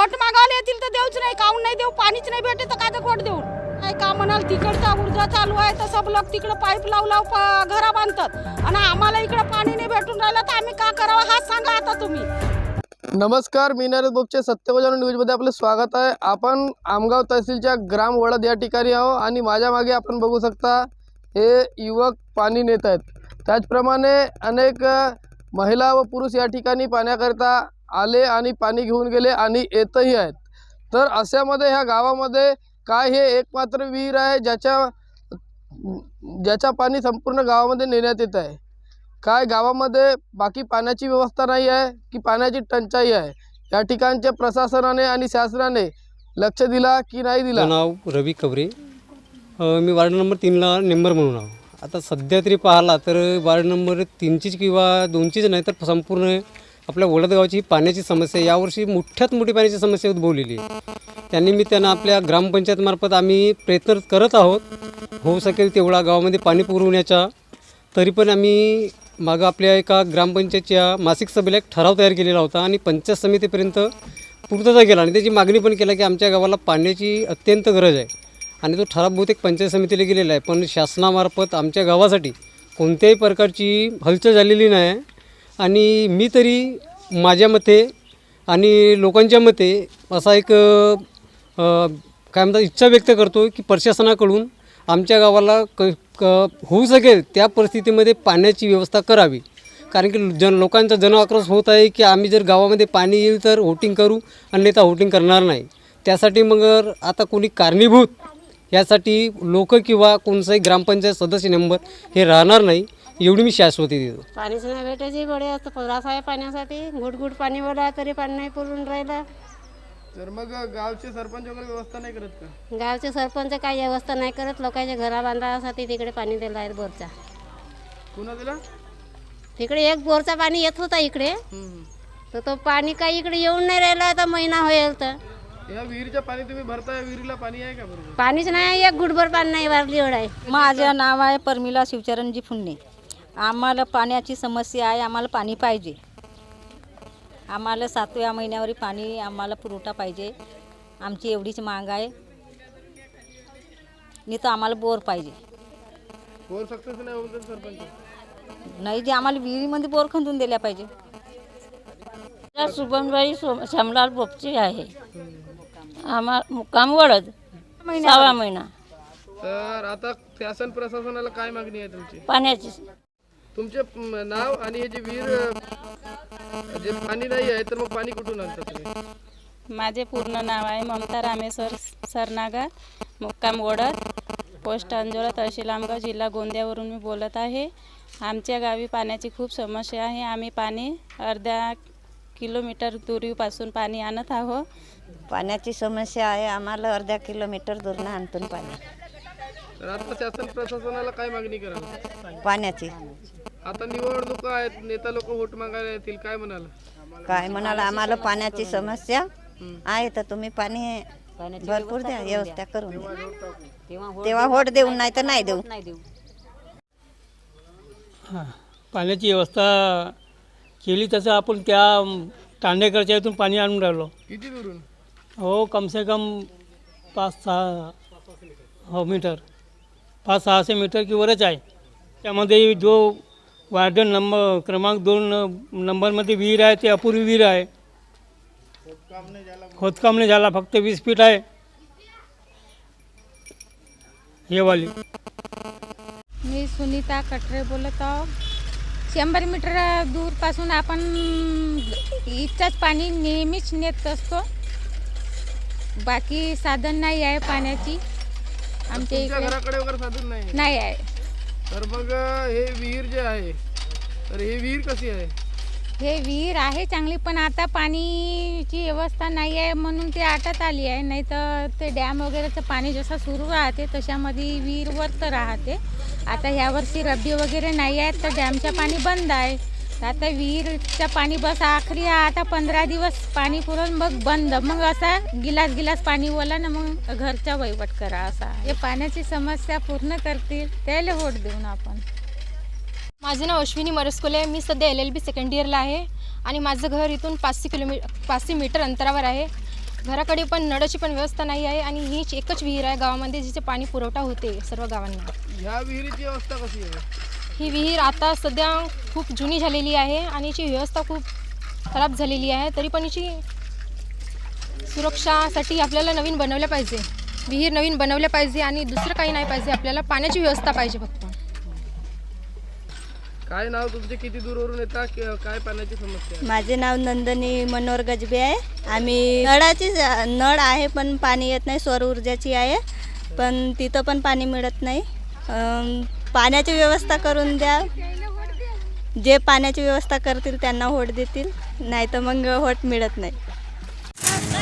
Vote मागायला येतील तर देऊच नाही काऊन नाही देऊ पाणीच नाही भेटे तर काय तर वोट देऊ काय का म्हणाल तिकडचा ऊर्जा चालू आहे तर सब लोक तिकडं पाईप लावू लावू घरा बांधतात. आणि आम्हाला इकडं पाणी नाही भेटून राहिलं तर आम्ही का करावं हाच सांगा आता तुम्ही. नमस्कार मी नरेश बोपचे सत्यवजन न्यूजमध्ये आपलं स्वागत आहे. आपण आमगाव तहसीलच्या ग्राम वळद या ठिकाणी आहो आणि माझ्या मागे आपण बघू शकता हे युवक पाणी नेत आहेत. त्याचप्रमाणे अनेक महिला व पुरुष या ठिकाणी पाण्याकरिता आले आणि पाणी घेऊन गेले आणि येतही आहेत. तर अशामध्ये ह्या गावामध्ये काय हे एकमात्र विहीर आहे ज्याच्या ज्याच्या पाणी संपूर्ण गावामध्ये नेण्यात येत आहे. काय गावामध्ये बाकी पाण्याची व्यवस्था नाही आहे की पाण्याची टंचाई आहे? या ठिकाणच्या प्रशासनाने आणि शासनाने लक्ष दिला की नाही दिला? नाव रवी कबरे मी वार्ड नंबर तीनला मेंबर म्हणून आहो. आता सध्या तरी पाहिला तर वार्ड नंबर तीनचीच किंवा दोनचीच नाही तर संपूर्ण आपल्या वडदगावची ही पाण्याची समस्या यावर्षी मोठ्यात मोठी पाण्याची समस्या उद्भवलेली आहे. त्यानिमित्तानं आपल्या ग्रामपंचायतमार्फत आम्ही प्रयत्न करत आहोत. होऊ शकेल तेवढा गावामध्ये पाणी पुरवण्याचा. तरी पण आम्ही मागं आपल्या एका ग्रामपंचायतच्या मासिक सभेला एक ठराव तयार केलेला होता आणि पंचायत समितीपर्यंत पूर्तता केला आणि त्याची मागणी पण केला की आमच्या गावाला पाण्याची अत्यंत गरज आहे. आणि तो ठराव बहुतेक पंचायत समितीला गेलेला आहे. पण शासनामार्फत आमच्या गावासाठी कोणत्याही प्रकारची हलचल झालेली नाही. आणि मी तरी माझ्या मते आणि लोकांच्या मते असा एक काय म्हणतात इच्छा व्यक्त करतो की प्रशासनाकडून आमच्या गावाला क क होऊ शकेल त्या परिस्थितीमध्ये पाण्याची व्यवस्था करावी. कारण की जन लोकांचा जनआक्रोश होत आहे की आम्ही जर गावामध्ये पाणी येईल तर होटिंग करू आणि नाही तर होटिंग करणार नाही. त्यासाठी मग आता कोणी कारणीभूत यासाठी लोक किंवा कोणचाही ग्रामपंचायत सदस्य नंबर हे राहणार नाही. एवढी मी शाश्वती देतो. पाणीच नाही भेटायची गोडे आता त्रास आहे पाण्यासाठी. गुड गुड पाणी बोला तरी पाणी नाही पुरून राहिलं. तर मग गावचे सरपंच वगैरे व्यवस्था नाही करत का? गावचे सरपंच काही व्यवस्था नाही करत. लोकांच्या घरा बांधासाठी तिकडे पाणी दिलं आहे बोरचा पुन्हा दिला? तिकडे एक बोरचा पाणी येत होता इकडे. तर तो पाणी काही इकडे येऊन नाही राहिला आता महिना होईल तर. या विहिरीच्या पाणी तुम्ही भरताय विहिरीला पाणी आहे का बरोबर? पाणीच नाही एक गुडभर पाणी नाही वारली एवढं आहे. माझं नाव आहे परमिला शिवचरणजी फुन्ने आम्हाला पाण्याची समस्या आहे आम्हाला पाणी पाहिजे. आम्हाला सातव्या महिन्यावर पाणी आम्हाला पुरवठा पाहिजे. आमची एवढीच माग आहे. नाही तर आम्हाला बोर पाहिजे. बोर सक्सेस नाही होऊन जाईल सरपंच? नाही जे आम्हाला विहिरीमध्ये बोर खंदून दिल्या पाहिजे. शुभमबाई श्यामलाल बोपची आहे. आम्हा मुक्काम वळद. सहावा महिना. तर आता शासन प्रशासनाला काय मागणी आहे तुमची? पाण्याची. तुमचे नाव आणि हे जे विहीर अ, जे पाणी नाही आहे तर मग पाणी कुठून आणता तुम्ही? माझे पूर्ण नाव आहे ममता रामेश्वर सरनागा मुक्काम ओढत पोस्ट अंजोरा तहसील आमगाव जिल्हा गोंदियावरून मी बोलत आहे. आमच्या गावी पाण्याची खूप समस्या आहे. आम्ही पाणी अर्ध्या किलोमीटर दुरीपासून पाणी आणत आहोत. पाण्याची समस्या आहे. आम्हाला अर्ध्या किलोमीटर दूरनं आणतून पाणी. तर आता शासन प्रशासनाला काय मागणी कराल पाण्याची. आता निवडणुका आहेत नेता लोक वोट मागायला येतील काय म्हणाल? काय म्हणाला? आम्हाला पाण्याची समस्या आहे तर तुम्ही पाणी भरपूर द्या व्यवस्था करून द्या. तेव्हा होट देऊ नाही तर नाही देऊ. पाण्याची व्यवस्था केली तसं आपण त्या तांडेकरच्या इथून पाणी आणून राहिलो. किती दुरून हो कमसे कम पाच सहा हो मीटर. पाच सहाशे मीटर की वरच आहे. त्यामध्ये जो वार्ड नंबर क्रमांक दोन नंबरमध्ये विहीर आहे ते अपुरी विहीर आहे. खोदकाम नाही झाला फक्त वीस फीट आहे. हे वाली. मी सुनीता कटरे बोलत आहो. शंभर मीटर दूरपासून आपण इथंच पाणी नेहमीच नेत असतो. बाकी साधन नाही आहे पाण्याची. आमच्या इकडे घराकडे वगैरे साधन नाही नाही आहे. तर मग हे विहीर जे आहे तर हे विहीर कशी आहे? हे विहीर आहे चांगली पण आता पाणीची व्यवस्था नाही आहे म्हणून ते आटत आली आहे. नाही तर ते डॅम वगैरेचं पाणी जसं सुरू राहते तशामध्ये विहीर तर राहते. आता ह्यावर्षी रब्बी वगैरे नाही आहेत तर डॅमचं पाणी बंद आहे. आता विहीरचं पाणी बस आखरी आहे. आता पंधरा दिवस पाणी पुरवून मग बंद. मग असा गिलास गिलास पाणी ओला ना मग घरचा वहिवट करा असा. हे पाण्याची समस्या पूर्ण करतील त्याला वोट देऊन आपण. माझं नाव अश्विनी मरस्कोले मी सध्या एल एल बी सेकंड इयरला आहे. आणि माझं घर इथून पाचशे किलोमी पाचशे मीटर अंतरावर आहे. घराकडे पण नळाची पण व्यवस्था नाही आहे आणि हीच एकच विहीर आहे गावामध्ये जिचे पाणी पुरवठा होते सर्व गावांना. ह्या विहिरीची अवस्था कशी आहे? ही विहीर आता सध्या खूप जुनी झालेली आहे आणि याची व्यवस्था खूप खराब झालेली आहे. तरी पण याची सुरक्षासाठी आपल्याला नवीन बनवल्या पाहिजे. विहीर नवीन बनवल्या पाहिजे आणि दुसरं काही नाही पाहिजे. आपल्याला पाण्याची व्यवस्था पाहिजे फक्त. काय नाव तुमचे? किती दूरवरून येतात काय पाण्याची समस्या आहे? माझे नाव नंदनी मनोहर गजबे आहे. आम्ही नळाची नळ आहे पण पाणी येत नाही. सौर ऊर्जाची आहे. पण तिथं पण पाणी मिळत नाही. पाण्याची व्यवस्था करून द्या. जे पाण्याची व्यवस्था करतील त्यांना होट देतील नाही तर मग होट मिळत नाही.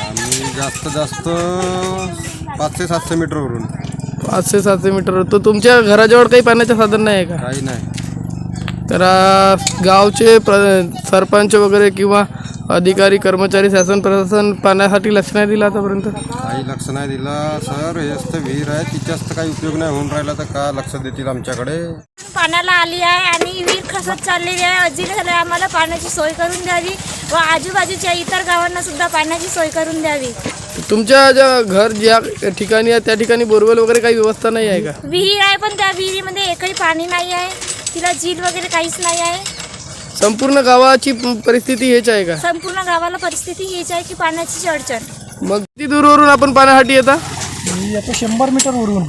आम्ही जास्त जास्त पाचशे सातशे मीटरवरून पाचशे सातशे मीटर तर तुमच्या घराजवळ काही पाण्याचं साधन नाही आहे का? काही नाही. तर आ, गावचे प्र सरपंच वगैरे किंवा अधिकारी कर्मचारी शासन प्रशासन पाण्यासाठी लक्ष नाही दिलं आतापर्यंत? काही लक्ष नाही दिलं. सर हेच तर विहीर आहे तिच्याच तर काही उपयोग नाही होऊन राहिला तर का लक्ष देतील आमच्याकडे? पाण्याला आली आहे आणि विहीर खसत चाललेली आहे. अजिल झालं आम्हाला पाण्याची सोय करून द्यावी व आजूबाजूच्या इतर गावांना सुद्धा पाण्याची सोय करून द्यावी. तुमच्या ज्या घर ज्या ठिकाणी आहे त्या ठिकाणी बोरवेल वगैरे काही व्यवस्था नाही आहे का? विहीर आहे पण त्या विहिरीमध्ये एकही पाणी नाही आहे. तिला झील वगैरे काहीच नाही आहे. संपूर्ण गावाची परिस्थिती हेच आहे का? संपूर्ण गावाला परिस्थिती हीच आहे की पाण्याची अडचण. मग किती दूरवरून आपण पाण्यासाठी येता? येतो शंभर मीटरवरून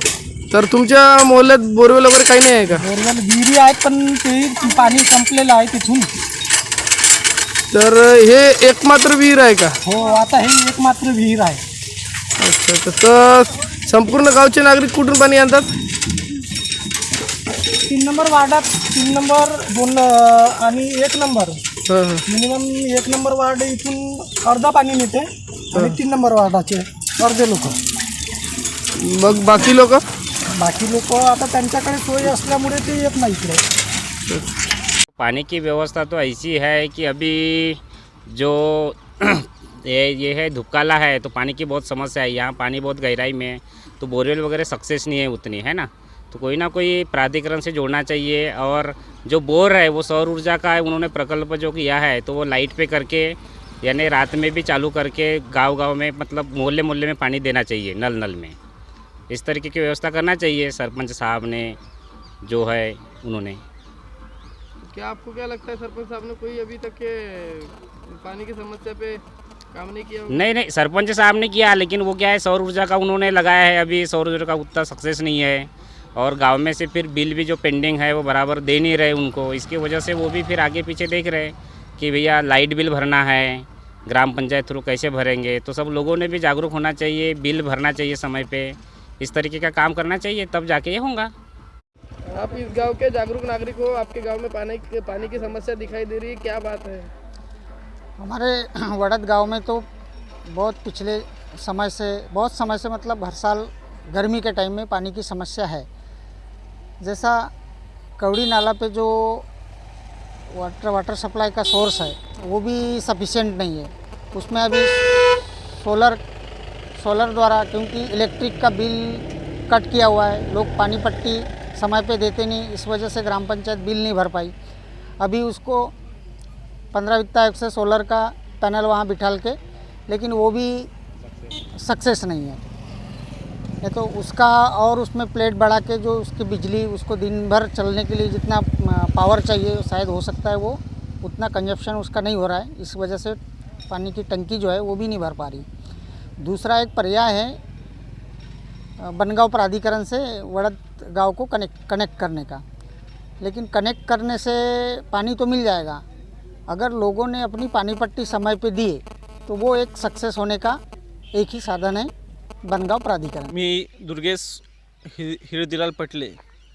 तर तुमच्या मोहल्ल्यात बोरवेल वगैरे काही नाही आहे का? बोरवेल विहिरी आहेत पण ते पाणी संपलेलं आहे तिथून. तर हे एकमात्र विहीर आहे का? हो आता हे एकमात्र विहीर आहे. अच्छा अच्छा. तर संपूर्ण गावचे नागरिक कुठून पाणी आणतात? तीन नंबर वार्डात तीन नंबर दोन आणि एक नंबर. हां हां. मिनिमम एक नंबर वार्ड इथून अर्धा पाणी नेते आणि तीन नंबर वार्डाचे अर्धे लोक. मग बाकी लोक? बाकी लोक आता त्यांच्याकडे सोय असल्यामुळे ते येत नाही इकडे. पानी की व्यवस्था तो ऐसी है कि अभी जो ये ये है धुपकाला है तो पानी की बहुत समस्या है। यहाँ पानी बहुत गहराई में है तो बोरवेल वगैरह सक्सेस नहीं है उतनी है ना? तो कोई ना कोई प्राधिकरण से जोड़ना चाहिए और जो बोर है वो सौर ऊर्जा का है उन्होंने प्रकल्प जो किया है तो वो लाइट पे करके यानी रात में भी चालू करके गाँव गाँव में मतलब मोहल्ले मोहल्ले में पानी देना चाहिए नल नल में। इस तरीके की व्यवस्था करना चाहिए सरपंच साहब ने जो है उन्होंने। क्या आपको क्या लगता है सरपंच साहब ने कोई अभी तक के पानी की समस्या पे काम नहीं किया नहीं नहीं सरपंच साहब ने किया लेकिन वो क्या है सौर ऊर्जा का उन्होंने लगाया है अभी सौर ऊर्जा का उतना सक्सेस नहीं है। और गाँव में से फिर बिल भी जो पेंडिंग है वो बराबर दे नहीं रहे उनको। इसकी वजह से वो भी फिर आगे पीछे देख रहे हैं कि भैया लाइट बिल भरना है ग्राम पंचायत थ्रू कैसे भरेंगे? तो सब लोगों ने भी जागरूक होना चाहिए बिल भरना चाहिए समय पे। इस तरीके का काम करना चाहिए तब जाके ये होगा। आप इस गाँव के जागरूक नागरिक हो आपके गाँव में पानी पानी की समस्या दिखाई दे रही है क्या बात है? हमारे वड़द गाँव में तो बहुत पिछले समय से बहुत समय से मतलब हर साल गर्मी के टाइम में पानी की समस्या है। जैसा कवड़ी नाला पे जो वाटर वाटर सप्लाई का सोर्स है, वो भी सफिशेंट नहीं है। उसमें अभी सोलर सोलर द्वारा, क्योंकि इलेक्ट्रिक का बिल कट किया हुआ है, लोग पानी पट्टी समय पे देते नहीं, इस वजह से ग्राम पंचायत बिल नहीं भर पाई। अभी उसको पंद्रह वित्त आयोग से सोलर का पैनल वहाँ बिठाल के, लेकिन वो भी सक्सेस नहीं है। नहीं तो उसका और उसमें प्लेट बढ़ा के जो उसकी बिजली, उसको दिन भर चलने के लिए जितना पावर चाहिए, शायद हो सकता है वो, उतना कंजप्शन उसका नहीं हो रहा है। इस वजह से पानी की टंकी जो है वो भी नहीं भर पा रही। दूसरा एक पर्याय है बनगांव प्राधिकरण से वड़द गाँव को कनेक्ट कनेक्ट करने का। लेकिन कनेक्ट करने से पानी तो मिल जाएगा। अगर लोगों ने अपनी पानी पट्टी समय पे दिए तो वो एक सक्सेस होने का एक ही साधन है। बनगाव प्राधिकरण. मी दुर्गेश हि हिरदिलाल पटले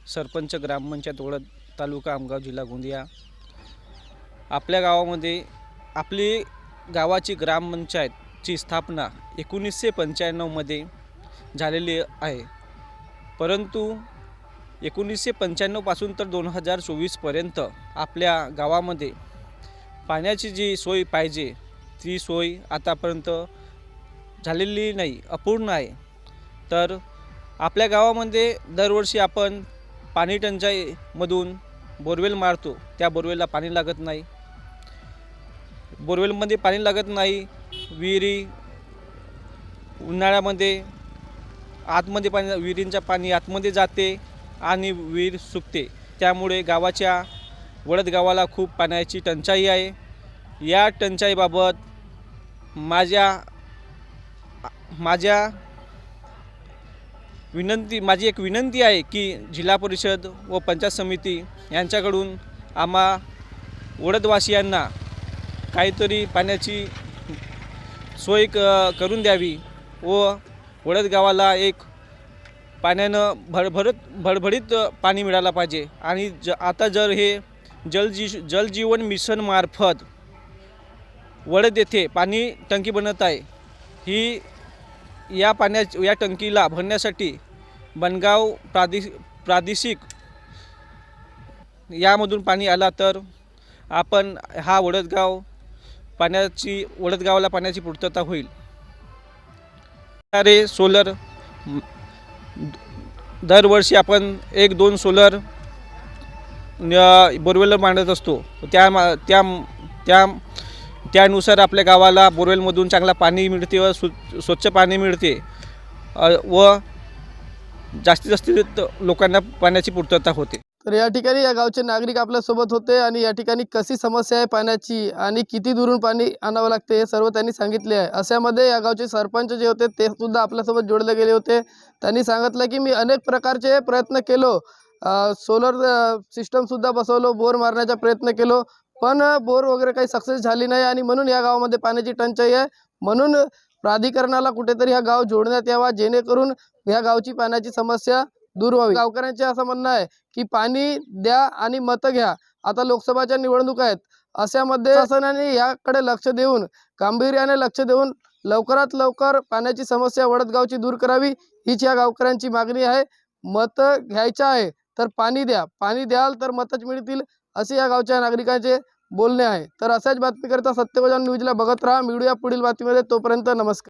सरपंच ग्रामपंचायत ओळद तालुका आमगाव जिल्हा गोंदिया. आपल्या गावामध्ये आपली गावाची ग्रामपंचायतची स्थापना एकोणीसशे पंच्याण्णवमध्ये झालेली आहे. परंतु एकोणीसशे पंच्याण्णवपासून तर दोन हजार चोवीसपर्यंत आपल्या गावामध्ये पाण्याची जी सोय पाहिजे ती सोय आतापर्यंत झालेली नाही अपूर्ण आहे. तर आपल्या गावामध्ये दरवर्षी आपण पाणी टंचाईमधून बोरवेल मारतो. त्या बोरवेलला पाणी लागत नाही. बोरवेलमध्ये पाणी लागत नाही. विहिरी उन्हाळ्यामध्ये आतमध्ये पाणी विहिरींच्या पाणी आतमध्ये जाते आणि विहीर सुकते. त्यामुळे गावाच्या वडद गावाला खूप पाण्याची टंचाई आहे. या टंचाईबाबत माझ्या माझ्या विनंती माझी एक विनंती आहे की जिल्हा परिषद व पंचायत समिती यांच्याकडून आम्हा वडदवासियांना काहीतरी पाण्याची सोय क करून द्यावी व वडद गावाला एक पाण्यानं भरभरत भरभरीत पाणी मिळालं पाहिजे. आणि ज आता जर हे जलजी जलजीवन मिशनमार्फत वडद येथे पाणी टंकी बनत आहे ही या पाण्या या टंकीला भरण्यासाठी बनगाव प्रादे प्रादेशिक यामधून पाणी आला तर आपण हा वडदगाव पाण्याची वडदगावला पाण्याची पूर्तता होईल. अरे सोलर दरवर्षी आपण एक दोन सोलर बोरवेलर मांडत असतो. त्या मा- त्या त्या त्यानुसार आपल्या गावाला बोरवेलमधून चांगला पाणी मिळते व स्व स्वच्छ पाणी मिळते. व जास्तीत जास्त लोकांना पाण्याची पूर्तता होते. तर या ठिकाणी या गावचे नागरिक आपल्यासोबत होते आणि या ठिकाणी कशी समस्या आहे पाण्याची आणि किती दुरून पाणी आणावं लागते हे सर्व त्यांनी सांगितले आहे. अशामध्ये या गावचे सरपंच जे होते ते सुद्धा आपल्यासोबत जोडले गेले होते. त्यांनी सांगितलं की मी अनेक प्रकारचे प्रयत्न केलो. सोलर सिस्टमसुद्धा बसवलो बोर मारण्याचा प्रयत्न केलो. पण बोर वगैरे काही सक्सेस झाली नाही आणि म्हणून या गावामध्ये पाण्याची टंचाई आहे. म्हणून प्राधिकरणाला कुठेतरी हा गाव जोडण्यात यावा जेणेकरून ह्या गावची पाण्याची समस्या दूर व्हावी. गावकऱ्यांचे असं म्हणणं आहे की पाणी द्या आणि मतं घ्या. आता लोकसभाच्या निवडणुका आहेत. अशामध्ये शासनाने याकडे लक्ष देऊन गांभीर्याने लक्ष देऊन लवकरात लवकर पाण्याची समस्या वडदगावची दूर करावी हीच या गावकऱ्यांची मागणी आहे. मतं घ्यायचं आहे तर पाणी द्या. पाणी द्याल तर मतच मिळतील. असे या गावच्या नागरिकांचे बोलणे आहे. तर अशाच बातमीकरिता सत्यवजन न्यूजला बघत राहा. मिळूया पुढील बातमीमध्ये. तोपर्यंत नमस्कार.